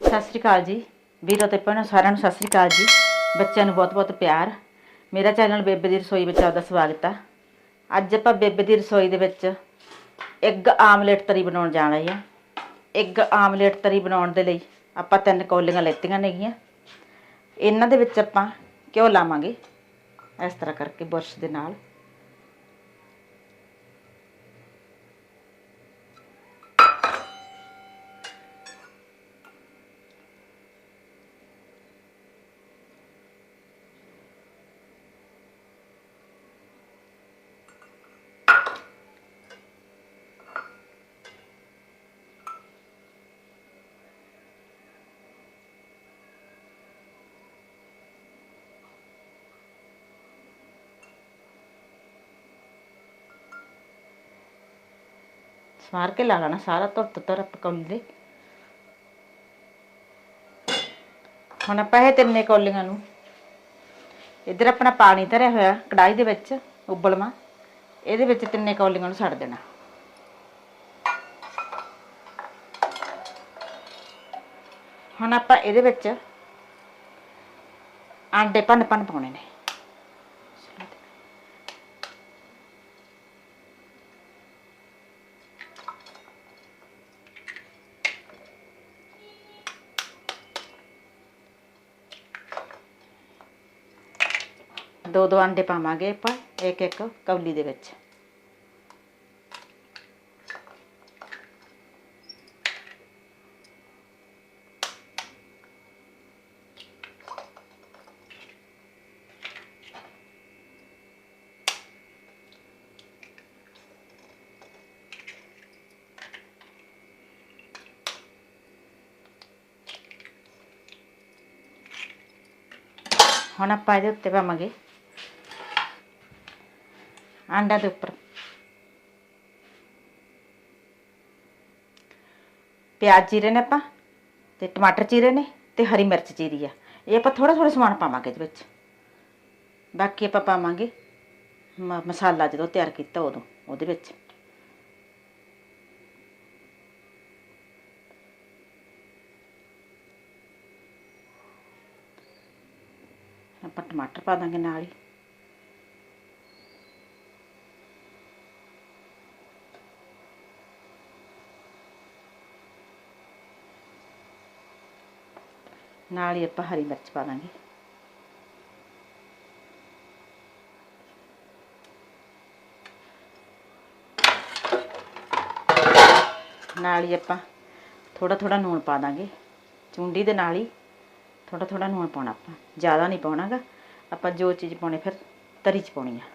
ਸਤਿ ਸ਼੍ਰੀ ਅਕਾਲ ਜੀ। ਵੀਰੋ ਤੇ ਭੈਣੋ, ਸਾਰਿਆਂ ਨੂੰ ਸਤਿ ਸ਼੍ਰੀ ਅਕਾਲ ਜੀ। ਬੱਚਿਆਂ ਨੂੰ ਬਹੁਤ-ਬਹੁਤ ਪਿਆਰ। ਮੇਰਾ ਚੈਨਲ ਬੇਬੇ ਦੀ ਰਸੋਈ ਵਿੱਚ ਆਪਦਾ ਸਵਾਗਤ ਆ। ਅੱਜ ਆਪਾਂ ਬੇਬੇ ਦੀ ਰਸੋਈ ਦੇ ਵਿੱਚ ਇੱਕ ਆਮਲੇਟ ਤਰੀ ਬਣਾਉਣ ਜਾ ਰਹੇ ਆ। ਇੱਕ ਆਮਲੇਟ ਤਰੀ ਬਣਾਉਣ ਦੇ ਲਈ ਆਪਾਂ ਤਿੰਨ ਕੌਲੀਆਂ ਲੈਤੀਆਂ ਨੇਗੀਆਂ। ਇਹਨਾਂ ਦੇ ਵਿੱਚ ਆਪਾਂ ਘਿਓ ਲਾਵਾਂਗੇ, ਇਸ ਤਰ੍ਹਾਂ ਕਰਕੇ ਬੁਰਸ਼ ਦੇ ਨਾਲ। ਸਵਾਰ ਕੇ ਲਾ ਲੈਣਾ, ਸਾਰਾ ਧੁੱਤ ਧਰ ਕੌਲੀ ਦੇ ਹੁਣ ਆਪਾਂ ਇਹ ਤਿੰਨੇ ਕੌਲੀਆਂ ਨੂੰ, ਇੱਧਰ ਆਪਣਾ ਪਾਣੀ ਧਰਿਆ ਹੋਇਆ ਕੜਾਈ ਦੇ ਵਿੱਚ, ਉਬਲਵਾ। ਇਹਦੇ ਵਿੱਚ ਤਿੰਨੇ ਕੌਲੀਆਂ ਨੂੰ ਛੱਡ ਦੇਣਾ। ਹੁਣ ਆਪਾਂ ਇਹਦੇ ਵਿੱਚ ਆਂਡੇ ਭੰਨ ਭੰਨ ਪਾਉਣੇ ਨੇ। ਦੋ ਦੋ ਅੰਡੇ ਪਾਵਾਂਗੇ ਆਪਾਂ, ਇੱਕ ਇੱਕ ਕੌਲੀ ਦੇ ਵਿੱਚ। ਹੁਣ ਆਪਾਂ ਇਹਦੇ ਉੱਤੇ ਪਾਵਾਂਗੇ ਆਂਡਾ ਦੇ ਉੱਪਰ। ਪਿਆਜ਼ ਚੀਰੇ ਨੇ ਆਪਾਂ ਤੇ ਟਮਾਟਰ ਚੀਰੇ ਨੇ ਤੇ ਹਰੀ ਮਿਰਚ ਚੀਰੀ ਆ। ਇਹ ਆਪਾਂ ਥੋੜਾ ਥੋੜਾ ਸਮਾਨ ਪਾਵਾਂਗੇ ਇਹਦੇ ਵਿੱਚ। ਬਾਕੀ ਆਪਾਂ ਪਾਵਾਂਗੇ ਮ- ਮਸਾਲਾ ਜਦੋਂ ਤਿਆਰ ਕੀਤਾ ਉਦੋਂ, ਉਹਦੇ ਵਿੱਚ। ਆਪਾਂ ਟਮਾਟਰ ਪਾ ਦਾਂਗੇ ਨਾਲ ਹੀ। ਨਾਲ ਹੀ ਆਪਾਂ ਹਰੀ ਮਿਰਚ ਪਾ ਦਾਂਗੇ ਨਾਲ ਹੀ ਆਪਾਂ ਥੋੜਾ ਥੋੜਾ ਨੂਣ ਪਾ ਦਾਂਗੇ ਚੁੰਡੀ ਦੇ ਨਾਲ ਹੀ ਥੋੜਾ ਥੋੜਾ ਨੂਣ ਪਾਉਣਾ ਆਪਾਂ ਜ਼ਿਆਦਾ ਨਹੀਂ ਪਾਉਣਾਗਾ ਆਪਾਂ ਜੋ ਚੀਜ਼ ਪਾਉਣੀ ਫਿਰ ਤਰੀ ਚ ਪਾਉਣੀ ਆ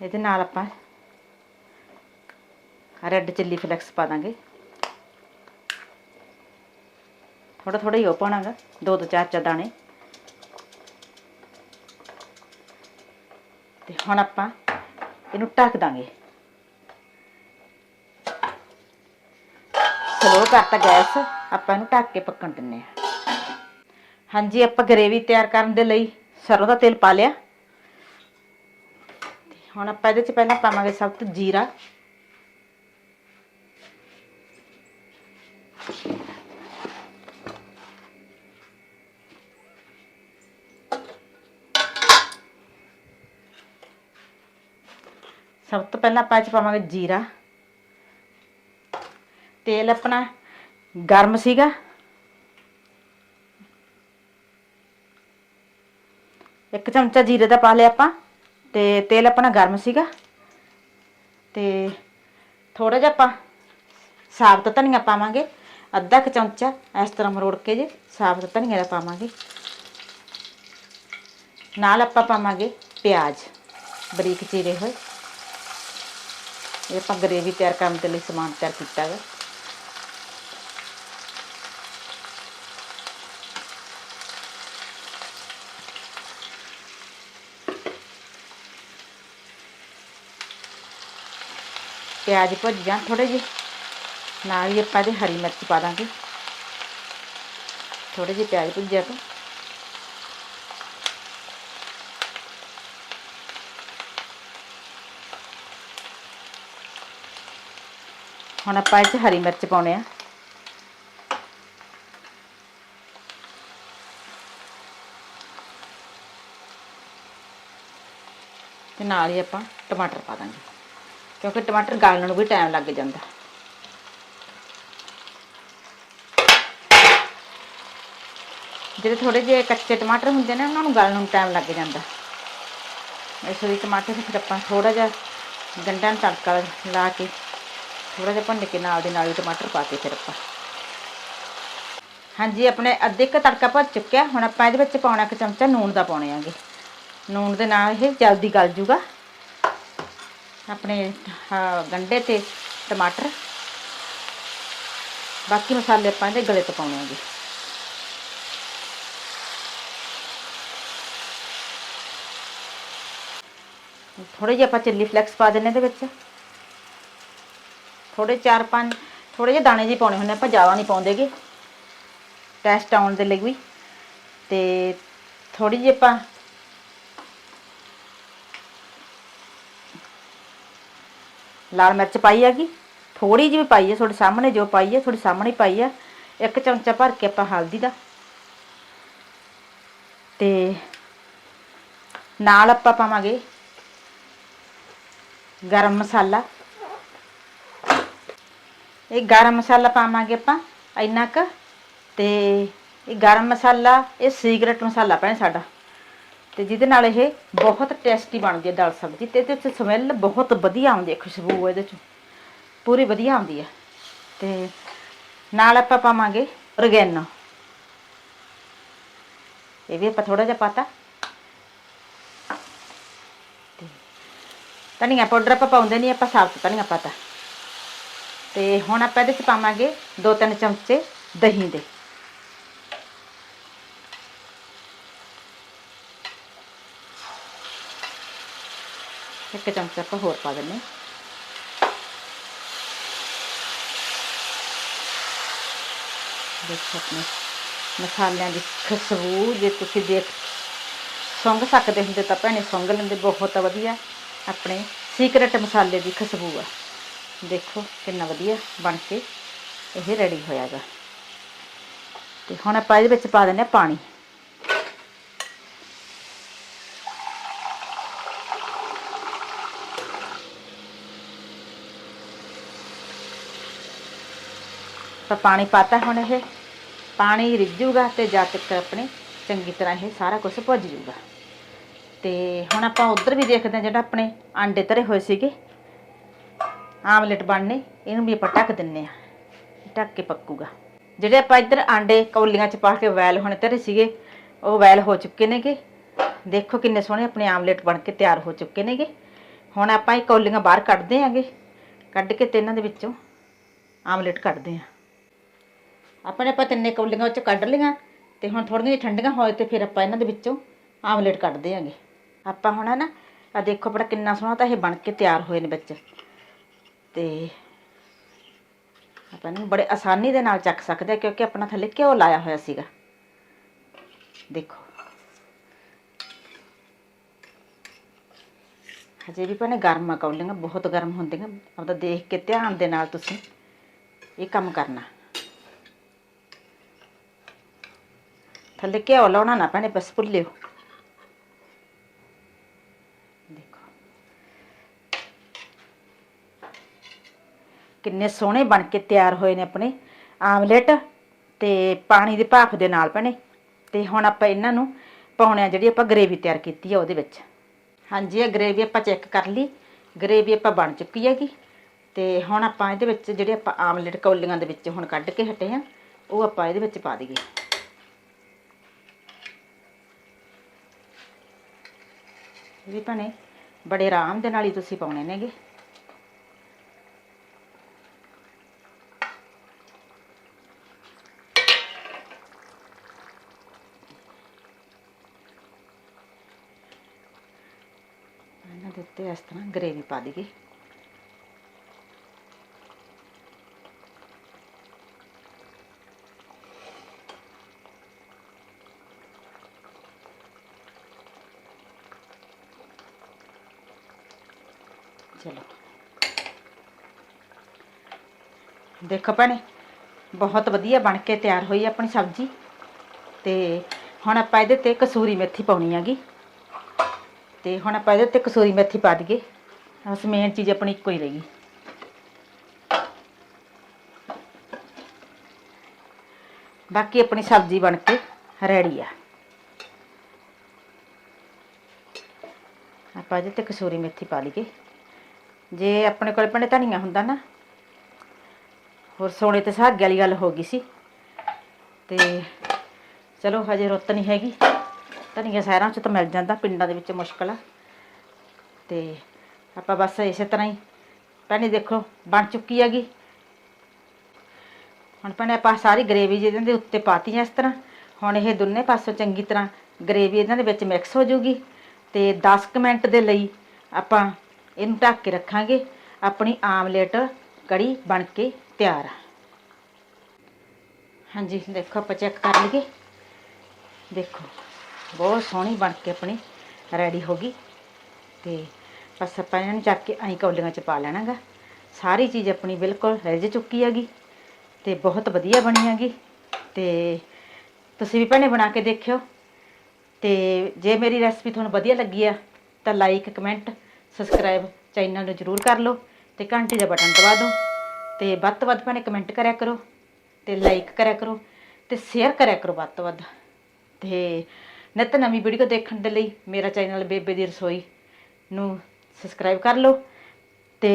ਇਹਦੇ ਨਾਲ ਆਪਾਂ ਰੈੱਡ ਚਿੱਲੀ ਫਲੈਕਸ ਪਾ ਦਾਂਗੇ ਥੋੜਾ ਥੋੜਾ ਹੀ ਉਹ ਪਾਉਣਾਗਾ, ਦੋ ਦੋ ਚਾਰ ਚਾਰ ਦਾਣੇ। ਤੇ ਹੁਣ ਆਪਾਂ ਇਹਨੂੰ ਢੱਕ ਦਾਂਗੇ। ਸਲੋ ਕਰਤਾ ਗੈਸ, ਆਪਾਂ ਇਹਨੂੰ ਢੱਕ ਕੇ ਪੱਕਣ ਦਿੰਨੇ ਆ ਹਾਂਜੀ, ਆਪਾਂ ਗਰੇਵੀ ਤਿਆਰ ਕਰਨ ਦੇ ਲਈ ਸਰੋਂ ਦਾ ਤੇਲ ਪਾ ਲਿਆ। ਹੁਣ ਆਪਾਂ ਇਹਦੇ ਚ ਪਹਿਲਾਂ ਪਾਵਾਂਗੇ ਸਭ ਤੋਂ ਜੀਰਾ। ਸਭ ਤੋਂ ਪਹਿਲਾਂ ਆਪਾਂ ਇਹ 'ਚ ਪਾਵਾਂਗੇ ਜੀਰਾ। ਤੇਲ ਆਪਣਾ ਗਰਮ ਸੀਗਾ। ਇੱਕ ਚਮਚਾ ਜੀਰੇ ਦਾ ਪਾ ਲਿਆ ਆਪਾਂ ਤੇ ਤੇਲ ਆਪਣਾ ਗਰਮ ਸੀਗਾ। ਤੇ ਥੋੜਾ ਜਿਹਾ ਆਪਾਂ ਸਾਬਤ ਧਨੀਆ ਪਾਵਾਂਗੇ। ਅੱਧਾ ਕੁ ਚਮਚਾ ਇਸ ਤਰ੍ਹਾਂ ਮਰੋੜ ਕੇ ਜੇ ਸਾਬਤ ਧਨੀਆ ਦਾ ਪਾਵਾਂਗੇ। ਨਾਲ ਆਪਾਂ ਪਾਵਾਂਗੇ ਪਿਆਜ਼, ਬਰੀਕ ਚੀਰੇ ਹੋਏ। ਇਹ ਆਪਾਂ ਗਰੇਵੀ ਤਿਆਰ ਕਰਨ ਦੇ ਲਈ ਸਮਾਨ ਤਿਆਰ ਕੀਤਾ ਹੈ ਪਿਆਜ਼ ਭੁੱਜ ਜਾਣ ਥੋੜੇ ਜਿਹੇ, ਨਾਲ ਹੀ ਆਪਾਂ ਇਹਦੇ ਹਰੀ ਮਿਰਚ ਪਾ ਦਾਂਗੇ। ਥੋੜੇ ਜਿਹੇ ਪਿਆਜ਼ ਭੁੱਜਿਆ ਤੋਂ ਹੁਣ ਆਪਾਂ ਇਹ 'ਚ ਹਰੀ ਮਿਰਚ ਪਾਉਣੇ ਆ। ਤੇ ਨਾਲ ਹੀ ਆਪਾਂ ਟਮਾਟਰ ਪਾ ਦਾਂਗੇ, ਕਿਉਂਕਿ ਟਮਾਟਰ ਗਾਲਣ ਨੂੰ ਵੀ ਟਾਈਮ ਲੱਗ ਜਾਂਦਾ। ਜਿਹੜੇ ਥੋੜੇ ਜਿਹੇ ਕੱਚੇ ਟਮਾਟਰ ਹੁੰਦੇ ਨੇ, ਉਹਨਾਂ ਨੂੰ ਗਾਲਣ ਨੂੰ ਟਾਈਮ ਲੱਗ ਜਾਂਦਾ। ਇਸ ਲਈ ਟਮਾਟਰ ਫਿਰ ਆਪਾਂ ਥੋੜਾ ਜਿਹਾ ਗੰਢਾਂ ਨੂੰ ਤੜਕਾ ਲਾ ਕੇ ਥੋੜਾ ਜਿਹਾ ਭੰਨ ਕੇ ਨਾਲ ਦੇ ਨਾਲ ਹੀ ਟਮਾਟਰ ਪਾ ਕੇ ਫਿਰ ਆਪਾਂ। ਹਾਂਜੀ, ਆਪਣੇ ਅੱਧੇ ਕ ਤੜਕਾ ਭੱਜ ਚੁੱਕਿਆ। ਹੁਣ ਆਪਾਂ ਇਹਦੇ ਵਿੱਚ ਪਾਉਣਾ ਇੱਕ ਚਮਚਾ ਨੂਣ ਦਾ ਪਾਉਣੇ ਆਂਗੇ। ਨੂਣ ਦੇ ਨਾਲ ਇਹ ਜਲਦੀ ਗਲ ਜੂਗਾ। ਆਪਣੇ ਆਹ ਗੰਢੇ ਤੇ ਟਮਾਟਰ। ਬਾਕੀ ਮਸਾਲੇ ਆਪਾਂ ਇਹਦੇ ਗਲੇ ਤੋਂ ਪਾਉਣੇ ਆਂਗੇ। ਥੋੜੇ ਜਿਹਾ ਆਪਾਂ ਚਿੱਲੀ ਫਲੈਕਸ ਪਾ ਦਿੰਨੇ ਇਹਦੇ ਵਿੱਚ। ਥੋੜੇ ਚਾਰ ਪੰਜ ਥੋੜੇ ਜਿਹੇ ਦਾਣੇ ਜਿਹੇ ਪਾਉਣੇ ਹੁੰਦੇ ਆਪਾਂ ਜ਼ਿਆਦਾ ਨਹੀਂ ਪਾਉਂਦੇਗੇ ਟੈਸਟ ਆਉਣ ਦੇ ਲਈ ਵੀ। ਤੇ ਥੋੜੀ ਜਿਹੀ ਆਪਾਂ ਲਾਲ ਮਿਰਚ ਪਾਈ ਹੈਗੀ। ਥੋੜੀ ਜਿਹੀ ਵੀ ਪਾਈ ਹੈ, ਤੁਹਾਡੇ ਸਾਹਮਣੇ ਜੋ ਪਾਈ ਹੈ, ਤੁਹਾਡੇ ਸਾਹਮਣੇ ਪਾਈ ਹੈ ਇੱਕ ਚਮਚਾ ਭਰ ਕੇ ਆਪਾਂ ਹਲਦੀ ਦਾ। ਤੇ ਨਾਲ ਆਪਾਂ ਪਾਵਾਂਗੇ ਗਰਮ ਮਸਾਲਾ। ਇਹ ਗਰਮ ਮਸਾਲਾ ਪਾਵਾਂਗੇ ਆਪਾਂ, ਇੰਨਾ ਕੁ, ਤੇ ਇਹ ਗਰਮ ਮਸਾਲਾ, ਇਹ ਸੀਕ੍ਰੇਟ ਮਸਾਲਾ ਪੈਣਾ ਸਾਡਾ। ਤੇ ਜਿਹਦੇ ਨਾਲ ਇਹ ਬਹੁਤ ਟੇਸਟੀ ਬਣਦੀ ਹੈ ਦਾਲ ਸਬਜ਼ੀ, ਤੇ ਇਹਦੇ ਵਿੱਚ ਸਮੈਲ ਬਹੁਤ ਵਧੀਆ ਆਉਂਦੀ ਹੈ, ਖੁਸ਼ਬੂ ਇਹਦੇ ਚ। ਪੂਰੀ ਵਧੀਆ ਆਉਂਦੀ ਹੈ। ਤੇ ਨਾਲ ਆਪਾਂ ਪਾਵਾਂਗੇ ਔਰਗੈਨੋ ਇਹ ਵੀ ਆਪਾਂ ਥੋੜਾ ਜਿਹਾ ਪਾਤਾ। ਧਨੀਆ ਪਾਊਡਰ ਆਪਾਂ ਪਾਉਂਦੇ ਨਹੀਂ, ਆਪਾਂ ਸਾਬਤ ਧਨੀਆ ਪਾਤਾ। ਤੇ ਹੁਣ ਆਪਾਂ ਇਹਦੇ ਚ ਪਾਵਾਂਗੇ ਦੋ ਤਿੰਨ ਚਮਚੇ ਦਹੀਂ ਦੇ। ਇੱਕ ਚਮਚਾ ਆਪਾਂ ਹੋਰ ਪਾ ਦਿੰਨੇ ਦੇਖੋ ਆਪਣੇ ਮਸਾਲਿਆਂ ਦੀ ਖੁਸ਼ਬੂ, ਜੇ ਤੁਸੀਂ ਦੇਖ ਸੁੰਘ ਸਕਦੇ ਹੁੰਦੇ ਤਾਂ ਭੈਣੇ ਸੁੰਘ ਲੈਂਦੇ, ਬਹੁਤ ਵਧੀਆ। ਆਪਣੇ ਸੀਕ੍ਰੇਟ ਮਸਾਲੇ ਦੀ ਖੁਸ਼ਬੂ ਆ। ਦੇਖੋ ਕਿੰਨਾ ਵਧੀਆ ਬਣ ਕੇ ਇਹ ਰੈਡੀ ਹੋਇਆਗਾ। ਤੇ ਹੁਣ ਆਪਾਂ ਇਹਦੇ ਵਿੱਚ ਪਾ ਦਿੰਦੇ ਹਾਂ ਪਾਣੀ। ਤਾਂ ਪਾਣੀ ਪਾਤਾ ਹੁਣ ਇਹ। ਪਾਣੀ ਰਿੱਝੂਗਾ ਤੇ ਜਦ ਤੱਕ ਆਪਣੇ ਚੰਗੀ ਤਰ੍ਹਾਂ ਇਹ ਸਾਰਾ ਕੁਝ ਭੁੱਜ ਜੂਗਾ। ਤੇ ਹੁਣ ਆਪਾਂ ਉਧਰ ਵੀ ਦੇਖਦੇ ਹਾਂ ਜਿਹੜਾ ਆਪਣੇ ਆਂਡੇ ਧਰੇ ਹੋਏ ਸੀਗੇ। ਆਮਲੇਟ ਬਣਨੇ, ਇਹਨੂੰ ਵੀ ਆਪਾਂ ਢੱਕ ਦਿੰਨੇ ਆ। ਢੱਕ ਕੇ ਪੱਕੂਗਾ। ਜਿਹੜੇ ਆਪਾਂ ਇੱਧਰ ਆਂਡੇ ਕੌਲੀਆਂ ਚ ਪਾ ਕੇ ਵੈਲ ਹੋਣੇ ਧਰੇ ਸੀਗੇ, ਉਹ ਵੈਲ ਹੋ ਚੁੱਕੇ ਨੇਗੇ। ਦੇਖੋ ਕਿੰਨੇ ਸੋਹਣੇ ਆਪਣੇ ਆਮਲੇਟ ਬਣ ਕੇ ਤਿਆਰ ਹੋ ਚੁੱਕੇ ਨੇਗੇ। ਹੁਣ ਆਪਾਂ ਇਹ ਕੌਲੀਆਂ ਬਾਹਰ ਕੱਢਦੇ ਆਂਗੇ। ਕੱਢ ਕੇ ਤੇ ਇਹਨਾਂ ਦੇ ਵਿੱਚੋਂ ਆਮਲੇਟ ਕੱਢਦੇ ਆਂ। ਨੇ ਆਪਾਂ ਤਿੰਨੇ ਕੌਲੀਆਂ ਵਿੱਚੋਂ ਕੱਢ ਲਈਆਂ, ਤੇ ਹੁਣ ਥੋੜੀਆਂ ਜਿਹੀਆਂ ਠੰਡੀਆਂ ਹੋਏ ਤੇ ਫਿਰ ਆਪਾਂ ਇਹਨਾਂ ਦੇ ਵਿੱਚੋਂ ਆਮਲੇਟ ਕੱਢਦੇ ਆਂਗੇ। ਆਪਾਂ ਹੁਣ ਨਾ ਆ ਦੇਖੋ ਬੜਾ ਕਿੰਨਾ ਸੋਹਣਾ ਤਾਂ ਇਹ ਬਣ ਕੇ ਤਿਆਰ ਹੋਏ ਨੇ ਵਿੱਚ। ਤੇ ਆਪਾਂ ਨੂੰ ਬੜੇ ਆਸਾਨੀ ਦੇ ਨਾਲ ਚੱਕ ਸਕਦੇ ਆ ਕਿਉਂਕਿ ਆਪਣਾ ਥੱਲੇ ਘਿਓ ਲਾਇਆ ਹੋਇਆ ਸੀਗਾ। ਦੇਖੋ। ਹਜੇ ਵੀ ਭੈਣੇ ਗਰਮ ਆ ਕੌਲੀਆਂ, ਬਹੁਤ ਗਰਮ ਹੁੰਦੀਆਂ। ਆਪਦਾ ਦੇਖ ਕੇ ਧਿਆਨ ਦੇ ਨਾਲ ਤੁਸੀਂ ਇਹ ਕੰਮ ਕਰਨਾ। ਥੱਲੇ ਘਿਓ ਲਾਉਣਾ ਨਾ ਭੈਣੇ, ਬਸ ਭੁੱਲਿਓ। ਕਿੰਨੇ ਸੋਹਣੇ ਬਣ ਕੇ ਤਿਆਰ ਹੋਏ ਨੇ ਆਪਣੇ ਆਮਲੇਟ ਤੇ ਪਾਣੀ ਦੇ ਭਾਫ ਦੇ ਨਾਲ ਭੈਣੇ। ਤੇ ਹੁਣ ਆਪਾਂ ਇਹਨਾਂ ਨੂੰ ਪਾਉਣੇ ਆ ਜਿਹੜੀ ਆਪਾਂ ਗਰੇਵੀ ਤਿਆਰ ਕੀਤੀ ਆ ਉਹਦੇ ਵਿੱਚ। ਹਾਂਜੀ, ਇਹ ਗਰੇਵੀ ਆਪਾਂ ਚੈੱਕ ਕਰ ਲਈ। ਗਰੇਵੀ ਆਪਾਂ ਬਣ ਚੁੱਕੀ ਹੈਗੀ। ਤੇ ਹੁਣ ਆਪਾਂ ਇਹਦੇ ਵਿੱਚ ਜਿਹੜੇ ਆਪਾਂ ਆਮਲੇਟ ਕੌਲੀਆਂ ਦੇ ਵਿੱਚ ਹੁਣ ਕੱਢ ਕੇ ਹਟੇ ਆ, ਉਹ ਆਪਾਂ ਇਹਦੇ ਵਿੱਚ ਪਾ ਦਈਏ। ਇਹ ਵੀ ਭੈਣੇ ਬੜੇ ਆਰਾਮ ਦੇ ਨਾਲ ਹੀ ਤੁਸੀਂ ਪਾਉਣੇ ਨੇਗੇ ਇਹਨਾਂ ਦੇ ਉੱਤੇ ਇਸ ਤਰ੍ਹਾਂ ਗਰੇਵੀ ਪਾ ਦਈਏ। ਚਲੋ। ਦੇਖੋ ਭੈਣੇ, ਬਹੁਤ ਵਧੀਆ ਬਣ ਕੇ ਤਿਆਰ ਹੋਈ ਆਪਣੀ ਸਬਜ਼ੀ। ਤੇ ਹੁਣ ਆਪਾਂ ਇਹਦੇ ਤੇ ਕਸੂਰੀ ਮੇਥੀ ਪਾਉਣੀ ਹੈਗੀ। ਤੇ ਹੁਣ ਆਪਾਂ ਇਹਦੇ ਤੇ ਕਸੂਰੀ ਮੇਥੀ ਪਾ ਦਈਏ। ਬਸ ਮੇਨ ਚੀਜ਼ ਆਪਣੀ ਇੱਕੋ ਹੀ ਰਹੀ ਬਾਕੀ ਆਪਣੀ ਸਬਜ਼ੀ ਬਣ ਕੇ ਰੈਡੀ ਆ। ਆਪਾਂ ਇਹਦੇ ਤੇ ਕਸੂਰੀ ਮੇਥੀ ਪਾ ਲਈਏ। ਜੇ ਆਪਣੇ ਕੋਲ ਭੈਣੇ ਧਨੀਆ ਹੁੰਦਾ ਨਾ, ਹੋਰ ਸੋਨੇ ਤੇ ਸੁਹਾਗੇ ਵਾਲੀ ਗੱਲ ਹੋ ਗਈ ਸੀ। ਤੇ ਚਲੋ ਹਜੇ ਰੁੱਤ ਨਹੀਂ ਹੈਗੀ। ਧਨੀਆ ਸ਼ਹਿਰਾਂ 'ਚ ਤਾਂ ਮਿਲ ਜਾਂਦਾ, ਪਿੰਡਾਂ ਦੇ ਵਿੱਚ ਮੁਸ਼ਕਲ ਆ। ਤੇ ਆਪਾਂ ਬਸ ਇਸੇ ਤਰ੍ਹਾਂ ਹੀ, ਭੈਣੇ ਦੇਖੋ, ਬਣ ਚੁੱਕੀ ਹੈਗੀ। ਹੁਣ ਭੈਣੇ ਆਪਾਂ ਸਾਰੀ ਗਰੇਵੀ ਜਿਹਦੇ ਦੇ ਉੱਤੇ ਪਾਤੀ ਹੈ ਇਸ ਤਰ੍ਹਾਂ। ਹੁਣ ਇਹ ਦੋਨੇ ਪਾਸੋਂ ਚੰਗੀ ਤਰ੍ਹਾਂ ਗਰੇਵੀ ਇਹਨਾਂ ਦੇ ਵਿੱਚ ਮਿਕਸ ਹੋ ਜੂਗੀ ਤੇ 10 ਕੁ ਮਿੰਟ ਦੇ ਲਈ ਆਪਾਂ ਇਹਨੂੰ ਢੱਕ ਕੇ ਰੱਖਾਂਗੇ। ਆਪਣੀ ਆਮਲੇਟ ਕੜੀ ਬਣ ਕੇ ਤਿਆਰ ਆ। ਹਾਂਜੀ, ਦੇਖੋ ਆਪਾਂ ਚੈੱਕ ਕਰ ਲਈਏ। ਦੇਖੋ। ਬਹੁਤ ਸੋਹਣੀ ਬਣ ਕੇ ਆਪਣੀ ਰੈਡੀ ਹੋ ਗਈ। ਤੇ ਬਸ ਆਪਾਂ ਇਹਨਾਂ ਨੂੰ ਚੱਕ ਕੇ ਐਂ ਕੌਲੀਆਂ 'ਚ ਪਾ ਲੈਣਾਗਾ। ਸਾਰੀ ਚੀਜ਼ ਆਪਣੀ ਬਿਲਕੁਲ ਰਿੱਝ ਚੁੱਕੀ ਹੈਗੀ ਤੇ ਬਹੁਤ ਵਧੀਆ ਬਣੀ ਹੈਗੀ। ਤੇ ਤੁਸੀਂ ਵੀ ਭੈਣੇ ਬਣਾ ਕੇ ਦੇਖਿਓ। ਤੇ ਜੇ ਮੇਰੀ ਰੈਸਪੀ ਤੁਹਾਨੂੰ ਵਧੀਆ ਲੱਗੀ ਆ ਤਾਂ ਲਾਈਕ ਕਮੈਂਟ ਸਬਸਕ੍ਰਾਈਬ ਚੈਨਲ ਨੂੰ ਜਰੂਰ ਕਰ ਲਓ ਤੇ ਘੰਟੀ ਦਾ ਬਟਨ ਦਬਾ ਦਿਓ। ਤੇ ਵੱਧ ਤੋਂ ਵੱਧ ਭੈਣੇ ਕਮੈਂਟ ਕਰਿਆ ਕਰੋ ਤੇ ਲਾਈਕ ਕਰਿਆ ਕਰੋ ਤੇ ਸ਼ੇਅਰ ਕਰਿਆ ਕਰੋ ਵੱਧ ਤੋਂ ਵੱਧ। ਤੇ ਨਿੱਤ ਨਵੀਂ ਵੀਡੀਓ ਦੇਖਣ ਦੇ ਲਈ ਮੇਰਾ ਚੈਨਲ ਬੇਬੇ ਦੀ ਰਸੋਈ ਨੂੰ ਸਬਸਕ੍ਰਾਈਬ ਕਰ ਲਓ ਤੇ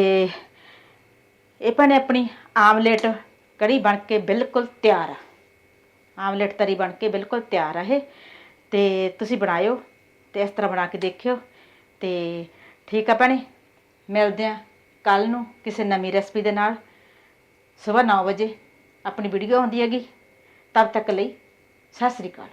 ਇਹ ਭੈਣੇ ਆਪਣੀ ਆਮਲੇਟ ਕੜੀ ਬਣ ਕੇ ਬਿਲਕੁਲ ਤਿਆਰ ਆ। ਆਮਲੇਟ ਤਰੀ ਬਣ ਕੇ ਬਿਲਕੁਲ ਤਿਆਰ ਆ ਇਹ। ਤੇ ਤੁਸੀਂ ਬਣਾਇਓ ਤੇ ਇਸ ਤਰ੍ਹਾਂ ਬਣਾ ਕੇ ਦੇਖਿਓ। ਤੇ ਠੀਕ ਆ ਭੈਣੇ, ਮਿਲਦੇ ਆ ਕੱਲ ਨੂੰ ਕਿਸੇ ਨਵੀਂ ਰੈਸਪੀ ਦੇ ਨਾਲ। ਸਵੇਰ 9 ਵਜੇ ਆਪਣੀ ਵੀਡੀਓ ਆਉਂਦੀ ਹੈਗੀ। ਤਦ ਤੱਕ ਲਈ ਸਤਿ ਸ੍ਰੀ ਅਕਾਲ।